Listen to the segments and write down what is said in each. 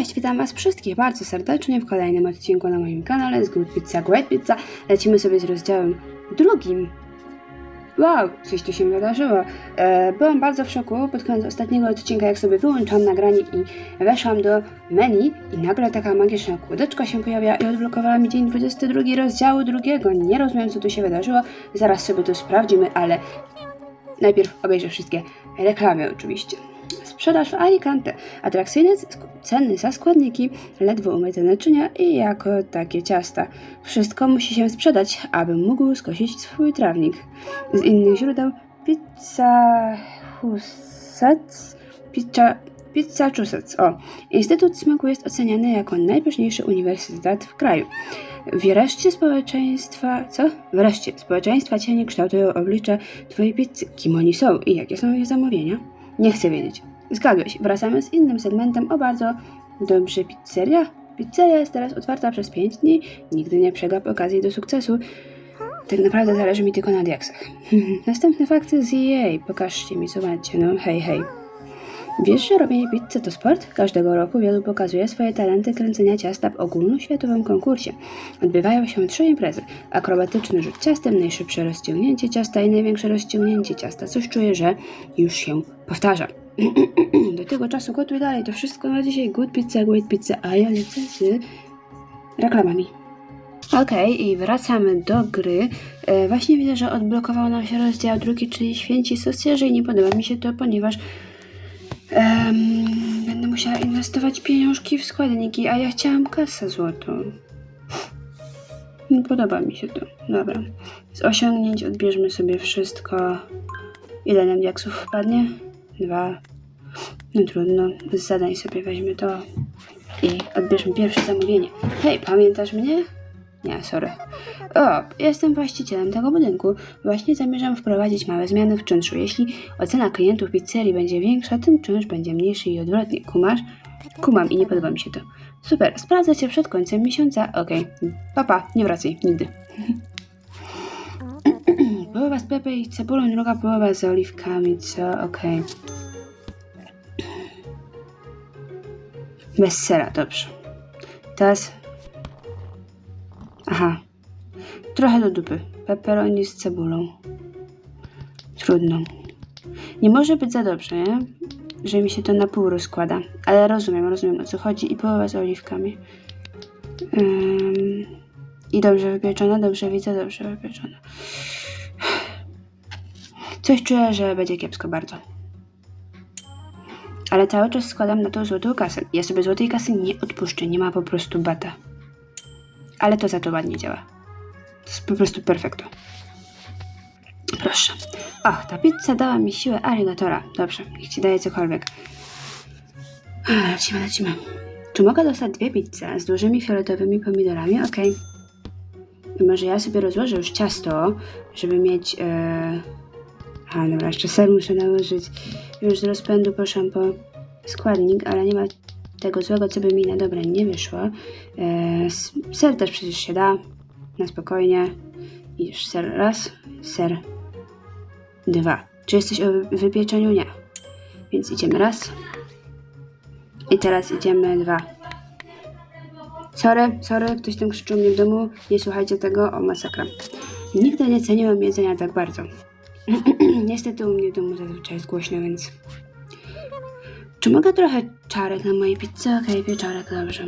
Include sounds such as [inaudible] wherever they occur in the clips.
Cześć, witam Was wszystkich bardzo serdecznie w kolejnym odcinku na moim kanale z Good Pizza Great Pizza. Lecimy sobie z rozdziałem drugim. Wow, coś tu się wydarzyło. E, byłam bardzo w szoku pod koniec ostatniego odcinka, jak sobie wyłączam nagranie i weszłam do menu i nagle taka magiczna kłódeczka się pojawia i odblokowała mi dzień 22 rozdziału drugiego. Nie rozumiem, co tu się wydarzyło. Zaraz sobie to sprawdzimy, ale najpierw obejrzę wszystkie reklamy oczywiście. Sprzedaż w Alicante. Atrakcyjne ceny za składniki, ledwo umyte naczynia i jako takie ciasta. Wszystko musi się sprzedać, abym mógł skosić swój trawnik. Z innych źródeł Pizza Husets, Pizza, Chusets. O, Instytut Smaku jest oceniany jako najpyszniejszy uniwersytet w kraju. Wreszcie społeczeństwa, co? Wreszcie społeczeństwa cienie kształtują oblicze twojej pizzy. Kim oni są i jakie są ich zamówienia? Nie chcę wiedzieć. Zgadłeś. Wracamy z innym segmentem o bardzo dobrze pizzeria. Pizzeria jest teraz otwarta przez 5 dni. Nigdy nie przegap okazji do sukcesu. Tak naprawdę zależy mi tylko na diaksach. [laughs] Następne fakty z EA. Pokażcie mi, zobaczcie, no hej, hej. Wiesz, że robienie pizzy to sport? Każdego roku wielu pokazuje swoje talenty kręcenia ciasta w ogólnoświatowym konkursie. Odbywają się trzy imprezy. Akrobatyczny rzut ciastem, najszybsze rozciągnięcie ciasta i największe rozciągnięcie ciasta. Coś czuję, że już się powtarza. [clears throat] Do tego czasu gotuj dalej. To wszystko na dzisiaj. Good pizza, great pizza, a ja lecę z reklamami. Okej, i wracamy do gry. E, właśnie widzę, że odblokował nam się rozdział drugi, czyli święci sosjaże i nie podoba mi się to, ponieważ em, będę musiała inwestować pieniążki w składniki, a ja chciałam kasę złotą. Nie [laughs] podoba mi się to. Dobra. Z osiągnięć odbierzmy sobie wszystko. Ile nam diaksów wpadnie? Dwa. No trudno. Z zadań sobie weźmy to. I odbierzmy pierwsze zamówienie. Hej, pamiętasz mnie? Nie, sorry. O, jestem właścicielem tego budynku. Właśnie zamierzam wprowadzić małe zmiany w czynszu. Jeśli ocena klientów pizzerii będzie większa, tym czynsz będzie mniejszy i odwrotnie. Kumasz? Kumam i nie podoba mi się to. Super, sprawdzę cię przed końcem miesiąca. Okej. Papa, nie wracaj, nigdy. [clears throat] Połowa z pepy i cebulą, druga połowa z oliwkami, co? Okej. Bez sera, dobrze. Teraz... Aha. Trochę do dupy. Pepperoni z cebulą. Trudno. Nie może być za dobrze, nie? Że mi się to na pół rozkłada. Ale rozumiem, rozumiem o co chodzi. I połowa z oliwkami. Ym, I dobrze wypieczona, dobrze widzę, dobrze wypieczona. Coś czuję, że będzie kiepsko bardzo. Ale cały czas składam na to złotą kasę. Ja sobie złotej kasy nie odpuszczę, nie ma po prostu bata. Ale to za to ładnie działa. To jest po prostu perfekto. Proszę. Och, ta pizza dała mi siłę arigatora. Dobrze, niech ci daje cokolwiek. Lecimy, lecimy. Czy mogę dostać dwie pizze z dużymi fioletowymi pomidorami? I Może ja sobie rozłożę już ciasto, żeby mieć... E... A, dobra, jeszcze ser muszę nałożyć. Już z rozpędu poszłam po składnik, ale nie ma tego złego, co by mi na dobre nie wyszło. E, ser też przecież się da, na spokojnie. I już ser raz, ser dwa. Czy jesteś o wy- wypieczeniu? Nie. Więc idziemy raz. I teraz idziemy dwa. Sorry, sorry, ktoś tam krzyczył mnie w domu. Nie słuchajcie tego, o masakra. Nigdy nie ceniłam jedzenia tak bardzo. [clears throat] Niestety u mnie w domu zazwyczaj jest głośno, więc... Czy mogę trochę czarek na mojej pizzy? Okej, pieczarek, dobrze.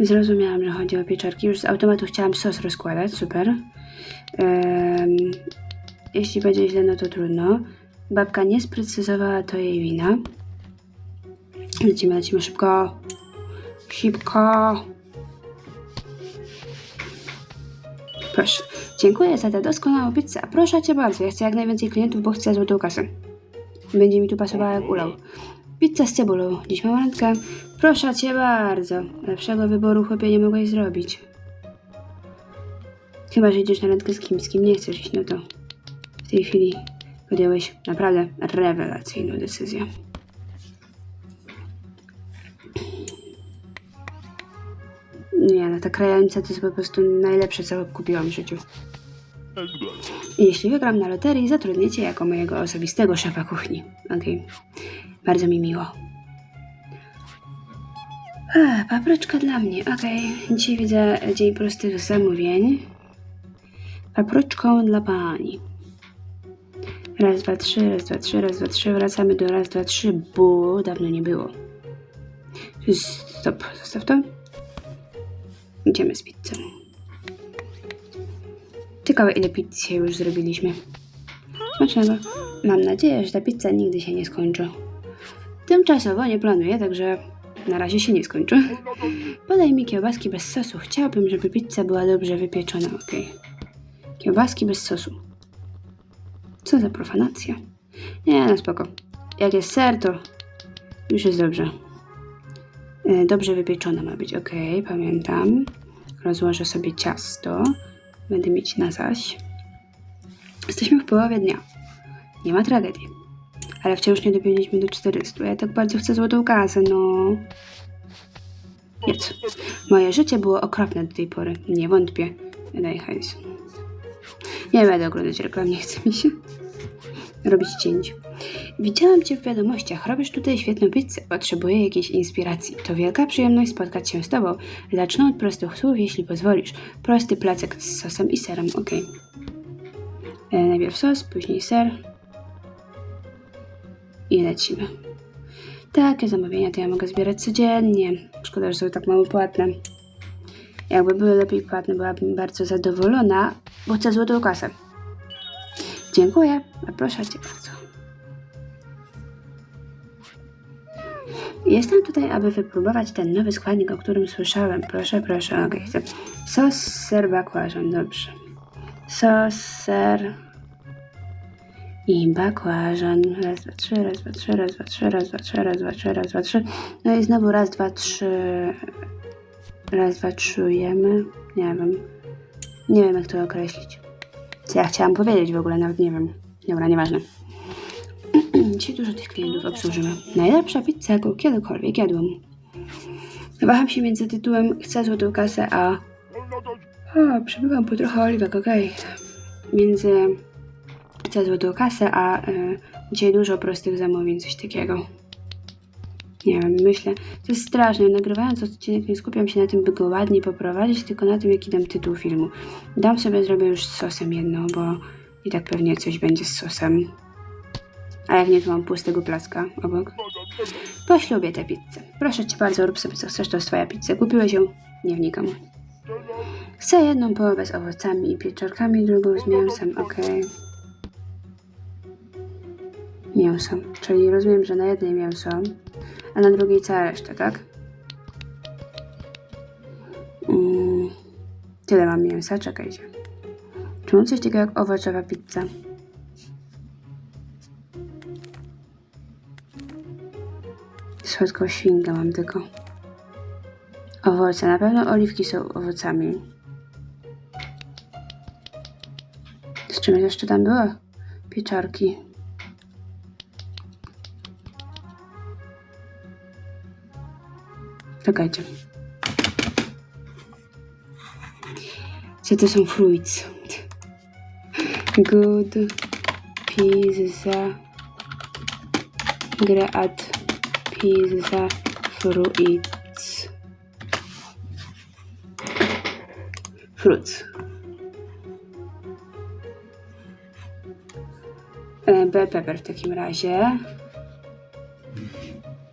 Zrozumiałam, że chodzi o pieczarki. Już z automatu chciałam sos rozkładać, super. Em, jeśli będzie źle, no to trudno. Babka nie sprecyzowała, to jej wina. Lecimy, lecimy szybko. Szybko. Proszę. Dziękuję za tę doskonałą pizzę. Proszę cię bardzo, ja chcę jak najwięcej klientów, bo chcę złotą kasę. Będzie mi tu pasowała jak ulał. Pizza z cebulą. Dziś mam randkę. Proszę cię bardzo. Lepszego wyboru chłopie nie mogłeś zrobić. Chyba, że idziesz na randkę z kimś, z kim nie chcesz iść, no to w tej chwili podjąłeś naprawdę rewelacyjną decyzję. Nie, no ta krajalnica to jest po prostu najlepsze, co kupiłam w życiu. Jeśli wygram na loterii, zatrudniecie jako mojego osobistego szefa kuchni. Okej. Bardzo mi miło. A, papryczka dla mnie, okej. Dzisiaj widzę dzień prostych zamówień. Papryczką dla pani. Raz, dwa, trzy, raz, dwa, trzy, raz, dwa, trzy. Wracamy do raz, dwa, trzy, bo dawno nie było. Stop, zostaw to. Idziemy z pizzą. Ciekawe ile pizz dzisiaj już zrobiliśmy. Smacznego. Mam nadzieję, że ta pizza nigdy się nie skończy. Tymczasowo nie planuję, także na razie się nie skończy. Podaj mi kiełbaski bez sosu. Chciałabym, żeby pizza była dobrze wypieczona, ok. Kiełbaski bez sosu. Co za profanacja. Nie, no spoko. Jak jest ser, to już jest dobrze. E, Dobrze wypieczona ma być, ok, pamiętam. Rozłożę sobie ciasto. Będę mieć na zaś. Jesteśmy w połowie dnia. Nie ma tragedii. Ale wciąż nie dobiegliśmy do 400. Ja tak bardzo chcę złotą kasę, no. Jedz. Moje życie było okropne do tej pory. Nie wątpię. Daj hajs. Nie będę oglądać reklam, nie chce mi się robić cięć. Widziałam Cię w wiadomościach. Robisz tutaj świetną pizzę. Potrzebuję jakiejś inspiracji. To wielka przyjemność spotkać się z Tobą. Zacznę od prostych słów, jeśli pozwolisz. Prosty placek z sosem i serem, ok. E, najpierw sos, później ser. I lecimy. Takie zamówienia to ja mogę zbierać codziennie. Szkoda, że są tak mało płatne. Jakby były lepiej płatne, byłabym bardzo zadowolona, bo chcę złotą kasę. Dziękuję, a proszę Cię bardzo. Jestem tutaj, aby wypróbować ten nowy składnik, o którym słyszałem. Proszę, proszę, okej. Sos, ser, bakłażan, dobrze. Sos, ser i bakłażan. Raz, dwa, trzy, raz, dwa, trzy, raz, dwa, trzy, raz, dwa, trzy, raz, dwa, trzy, raz, dwa, trzy. No i znowu raz, dwa, trzy. Raz, dwa, trzujemy. Nie wiem. Nie wiem, jak to określić. Co ja chciałam powiedzieć w ogóle, nawet nie wiem. Dobra, nieważne. [clears throat] Dzisiaj dużo tych klientów obsłużymy. Najlepsza pizza, jaką kiedykolwiek jadłam. Waham się między tytułem Chcę złotą kasę, a... O, przebywam po trochę oliwek, okej. Między Chcę złotą kasę, a y, dzisiaj dużo prostych zamówień, coś takiego. Nie wiem, myślę, to jest straszne. Nagrywając odcinek nie skupiam się na tym, by go ładnie poprowadzić, tylko na tym, jaki dam tytuł filmu. Dam sobie, zrobię już z sosem jedno, bo i tak pewnie coś będzie z sosem. A jak nie, to mam pustego placka obok. Poślubię tę pizzę. Proszę cię bardzo, rób sobie co chcesz, to jest twoja pizza. Kupiłeś ją? Nie wnikam. Chcę jedną połowę z owocami i pieczarkami, drugą z mięsem, okej. Mięso, czyli rozumiem, że na jednej mięso, a na drugiej cała reszta, tak? Mm, tyle mam mięsa, czekajcie. Czy mam coś takiego jak owocowa pizza? Słodką świnkę mam tylko. Owoce, na pewno oliwki są owocami. Z czym jeszcze tam było? Pieczarki. Czekajcie. Co to są fruits? Good pizza. Great pizza fruits. Fruits. E, Bell pepper w takim razie.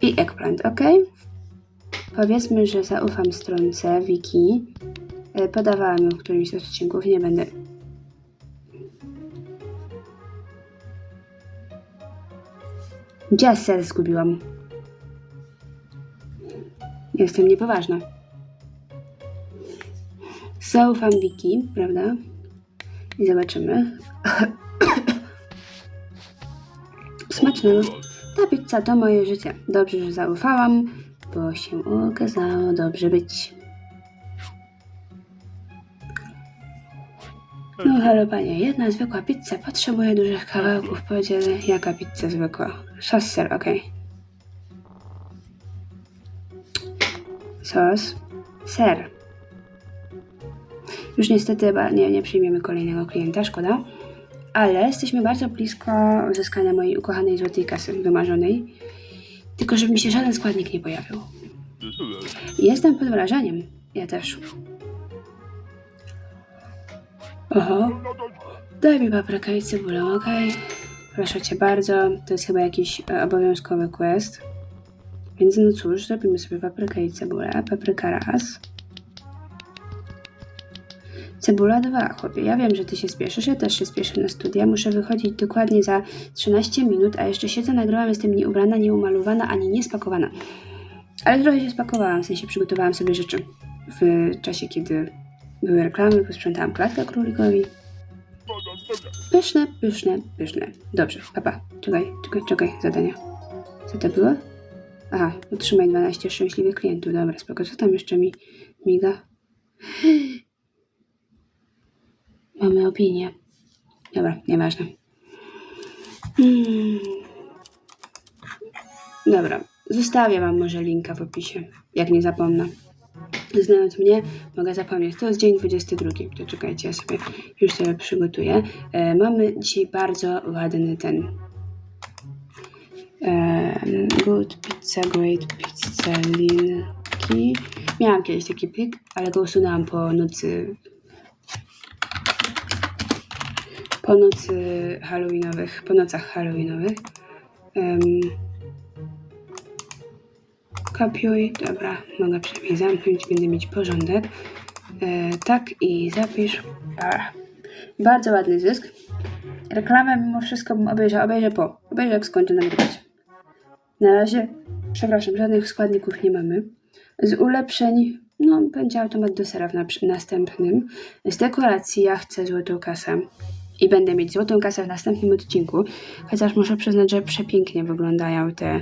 I eggplant, ok? Powiedzmy, że zaufam stronce wiki. E, Podawałam ją w którymś z odcinków, nie będę. Gdzie zgubiłam? Jestem niepoważna. Zaufam wiki, prawda? I zobaczymy. [coughs] Smacznego. Ta pizza to moje życie. Dobrze, że zaufałam, bo się okazało dobrze być. No halo panie, jedna zwykła pizza potrzebuje dużych kawałków. Podzielę, jaka pizza zwykła? Sos, ser, okej. Sos, ser. Już niestety nie, nie przyjmiemy kolejnego klienta, szkoda. Ale jesteśmy bardzo blisko uzyskania mojej ukochanej złotej kasy wymarzonej. Tylko żeby mi się żaden składnik nie pojawił. Jestem pod wrażeniem. Ja też. Oho. Daj mi paprykę i cebulę, okej? Proszę cię bardzo. To jest chyba jakiś e, obowiązkowy quest. Więc no cóż, zrobimy sobie paprykę i cebulę. Papryka raz. Cebula dwa, chłopie. Ja wiem, że ty się spieszysz, ja też się spieszę na studia. Muszę wychodzić dokładnie za 13 minut, a jeszcze siedzę, nagrywam, jestem nieubrana, nieumalowana, ani niespakowana. Ale trochę się spakowałam, w sensie przygotowałam sobie rzeczy w czasie, kiedy były reklamy, posprzątałam klatkę królikowi. Pyszne, pyszne, pyszne. Dobrze, papa. Czekaj, czekaj, czekaj, zadania. Co to było? Aha, utrzymaj 12 szczęśliwych klientów. Dobra, spoko. Co tam jeszcze mi miga? [gasps] Mamy opinię. Dobra, nieważne. Hmm. Dobra, zostawię wam może linka w opisie, jak nie zapomnę. Znając mnie, mogę zapomnieć. To jest dzień 22. To czekajcie, ja sobie już sobie przygotuję. E, mamy dzisiaj bardzo ładny ten. Good pizza, great pizza, linki. Miałam kiedyś taki plik, ale go usunęłam po nocy. Po nocy halloweenowych, po nocach halloweenowych. Em, Kopiuj, dobra, mogę przynajmniej zamknąć, będę mieć porządek. E, tak i zapisz. Bardzo ładny zysk. Reklamę mimo wszystko bym obejrzał, obejrzę po. Obejrzę jak skończę nagrywać. Na razie, przepraszam, żadnych składników nie mamy. Z ulepszeń, no będzie automat do sera w na- następnym. Z dekoracji ja chcę złotą kasę. I będę mieć złotą kasę w następnym odcinku. Chociaż muszę przyznać, że przepięknie wyglądają te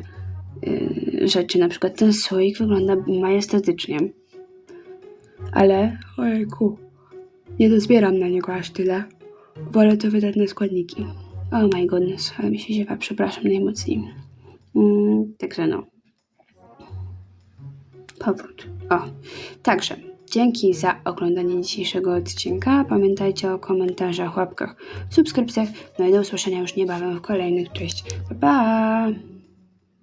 y, rzeczy. Na przykład ten słoik wygląda majestatycznie. Ale, ojejku, nie dozbieram na niego aż tyle. Wolę to wydać na składniki. Oh my goodness, ale mi się ziewa, przepraszam najmocniej. Mm, także no. Powrót. O, także dzięki za oglądanie dzisiejszego odcinka. Pamiętajcie o komentarzach, łapkach, subskrypcjach. No i do usłyszenia już niebawem w kolejnych. Cześć. Pa! pa.